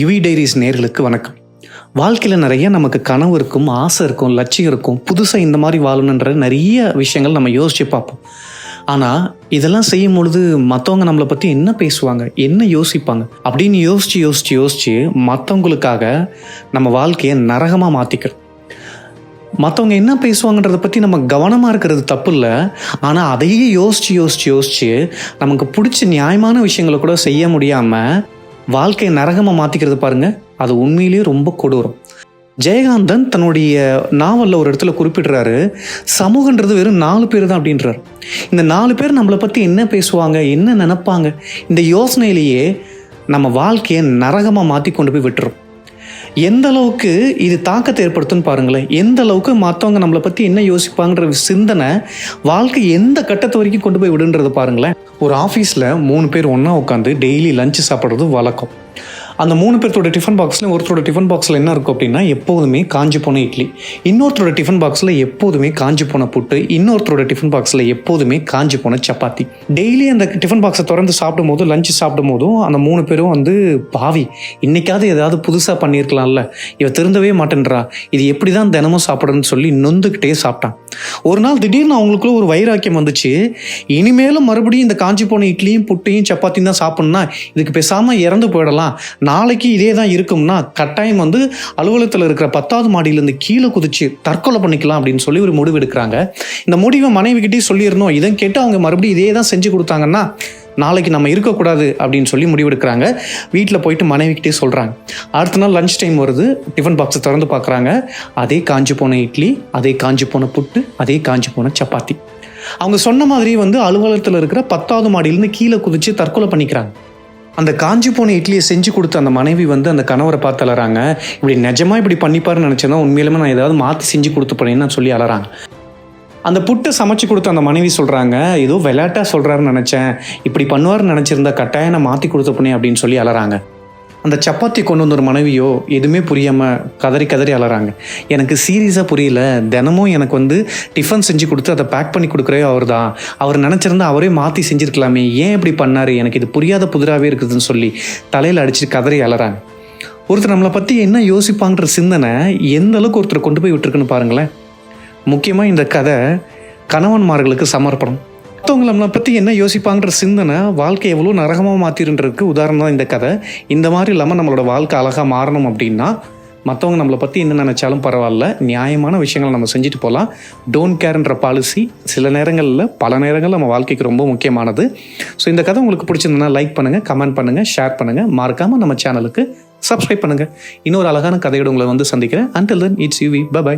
UV diaries நேர்களுக்கு வணக்கம். வாழ்க்கையில் நிறைய நமக்கு கனவு இருக்கும் ஆசை இருக்கும் லட்சியம் இருக்கும் புதுசாக இந்த மாதிரி வாழணுன்ற நிறைய விஷயங்கள் நம்ம யோசித்து பார்ப்போம். ஆனால் இதெல்லாம் செய்யும் பொழுது மற்றவங்க நம்மளை பற்றி என்ன பேசுவாங்க என்ன யோசிப்பாங்க அப்படின்னு யோசித்து யோசித்து யோசித்து மற்றவங்களுக்காக நம்ம வாழ்க்கையை நரகமாக மாற்றிக்கிறோம் மற்றவங்க என்ன பேசுவாங்கன்றத பற்றி நம்ம கவனமாக இருக்கிறது தப்பு இல்லை. ஆனால் அதையே யோசித்து யோசித்து யோசித்து நமக்கு பிடிச்ச நியாயமான விஷயங்களை கூட செய்ய முடியாமல் வாழ்க்கையை நரகமாக மாற்றிக்கிறது பாருங்கள் அது உண்மையிலேயே ரொம்ப கொடூரம். ஜெயகாந்தன் தன்னுடைய நாவலில் ஒரு இடத்துல குறிப்பிடுறாரு சமூகன்றது வெறும் நாலு பேர் தான் அப்படின்றார். இந்த நாலு பேர் நம்மளை பற்றி என்ன பேசுவாங்க என்ன நினப்பாங்க இந்த யோசனையிலேயே நம்ம வாழ்க்கையை நரகமாக மாற்றி கொண்டு போய் விட்டுரும் எந்த அளவுக்கு இது தாக்கத்தை ஏற்படுத்துன்னு பாருங்களேன். எந்த அளவுக்கு மற்றவங்க நம்மளை பற்றி என்ன யோசிப்பாங்கன்ற சிந்தனை வாழ்க்கை எந்த கட்டத்து வரைக்கும் கொண்டு போய் விடுன்றது பாருங்களேன். ஒரு ஆஃபீஸில் மூணு பேர் ஒன்றா உட்காந்து டெய்லி லஞ்சு சாப்பிட்றது வழக்கம். அந்த மூணு பேர்த்தோட டிஃபன் பாக்ஸில் ஒருத்தரோட டிஃபன் பாக்ஸில் என்ன இருக்கும் அப்படின்னா எப்போதுமே காஞ்சி போன இட்லி. இன்னொருத்தரோட டிஃபன் பாக்ஸில் எப்போதுமே காஞ்சி போன புட்டு. இன்னொருத்தரோட டிஃபன் பாக்ஸில் எப்போதுமே காஞ்சி போன சப்பாத்தி. டெய்லி அந்த டிஃபன் பாக்ஸை திறந்து சாப்பிடும் போதும் லஞ்சு சாப்பிடும் போதும் அந்த மூணு பேரும் வந்து பாவி இன்னைக்காவது ஏதாவது புதுசாக பண்ணியிருக்கலாம்ல. இவ திருந்தவே மாட்டேன்றா. இது எப்படி தான் தினமும் சாப்பிடணும்னு சொல்லி நொந்துக்கிட்டே சாப்பிட்டான். ஒரு நாள் திடீர்னு அவங்களுக்குள்ள ஒரு வைராக்கியம் வந்துச்சு. இனிமேலும் மறுபடியும் இந்த காஞ்சி போன இட்லியும் புட்டையும் சப்பாத்தியும் தான் சாப்பிட்ணும்னா இதுக்கு பேசாமல் இறந்து போயிடலாம். நாளைக்கு இதே தான் இருக்கும்னா கட்டாயம் வந்து அலுவலகத்தில் இருக்கிற பத்தாவது மாடியிலேருந்து கீழே குதிச்சு தற்கொலை பண்ணிக்கலாம் அப்படின்னு சொல்லி ஒரு முடிவு எடுக்கிறாங்க. இந்த முடிவை மனைவிக்கிட்டே சொல்லிடணும். இதை கேட்டு அவங்க மறுபடியும் இதே தான் செஞ்சு கொடுத்தாங்கன்னா நாளைக்கு நம்ம இருக்கக்கூடாது அப்படின்னு சொல்லி முடிவெடுக்கிறாங்க வீட்டில் போயிட்டு மனைவிக்கிட்டே சொல்கிறாங்க அடுத்த நாள் லஞ்ச் டைம் வருது. டிஃபன் பாக்ஸை திறந்து பார்க்குறாங்க. அதே காஞ்சி போன இட்லி அதே காஞ்சி போன புட்டு அதே காஞ்சி போன சப்பாத்தி. அவங்க சொன்ன மாதிரி வந்து அலுவலகத்தில் இருக்கிற பத்தாவது மாடியிலேருந்து கீழே குதிச்சு தற்கொலை பண்ணிக்கிறாங்க. அந்த காஞ்சி போன இட்லியை செஞ்சு கொடுத்த அந்த மனைவி வந்து அந்த கணவரை பார்த்து அலறாங்க. இப்படி நிஜமா இப்படி பண்ணிப்பாருன்னு நினச்சேன்னா உண்மையிலுமே நான் ஏதாவது மாற்றி செஞ்சு கொடுத்துப்பேன்னு சொல்லி அலறாங்க. அந்த புட்டை சமைச்சு கொடுத்த அந்த மனைவி சொல்கிறாங்க ஏதோ விளையாட்டாக சொல்கிறாருன்னு நினச்சேன். இப்படி பண்ணுவார்னு நினச்சிருந்தா கட்டாயம் நான் மாற்றி கொடுத்த அப்படின்னு சொல்லி அலறாங்க. அந்த சப்பாத்தி கொண்டு வந்த ஒரு மனைவியோ எதுவுமே புரியாமல் கதறி கதறி அலறாங்க. எனக்கு சீரியஸாக புரியல. தினமும் எனக்கு வந்து டிஃபன் செஞ்சு கொடுத்து அதை பேக் பண்ணி கொடுக்குறே அவர் தான் அவர் நினச்சிருந்தா அவரே மாற்றி செஞ்சுருக்கலாமே. ஏன் இப்படி பண்ணார்? எனக்கு இது புரியாத புதிராகவே இருக்குதுன்னு சொல்லி தலையில் அடிச்சு கதறி அலறாங்க. ஒருத்தர் நம்மளை பற்றி என்ன யோசிப்பாங்கன்ற சிந்தனை எந்த அளவுக்கு ஒருத்தர் கொண்டு போய் விட்டுருக்குன்னு பாருங்களேன். முக்கியமாக இந்த கதை கணவன்மார்களுக்கு சமர்ப்பணம். மற்றவங்க நம்மளை பற்றி என்ன யோசிப்பாங்கன்ற சிந்தனை வாழ்க்கை எவ்வளோ நரகமாக மாற்றிருன்றதுக்கு உதாரணம் தான் இந்த கதை. இந்த மாதிரி இல்லாமல் நம்மளோட வாழ்க்கை அழகாக மாறணும் அப்படின்னா மற்றவங்க நம்மளை பற்றி என்ன நினச்சாலும் பரவாயில்ல. நியாயமான விஷயங்களை நம்ம செஞ்சுட்டு போகலாம் டோன்ட் கேர்ன்ற பாலிசி சில நேரங்களில் பல நேரங்கள் நம்ம வாழ்க்கைக்கு ரொம்ப முக்கியமானது. ஸோ இந்த கதை உங்களுக்கு பிடிச்சிருந்ததுன்னா லைக் பண்ணுங்கள் கமெண்ட் பண்ணுங்கள் ஷேர் பண்ணுங்கள் மறக்காமல் நம்ம சேனலுக்கு சப்ஸ்கிரைப் பண்ணுங்கள் இன்னொரு அழகான கதையோட உங்களை வந்து சந்திக்கிறேன். Until then it's U V bye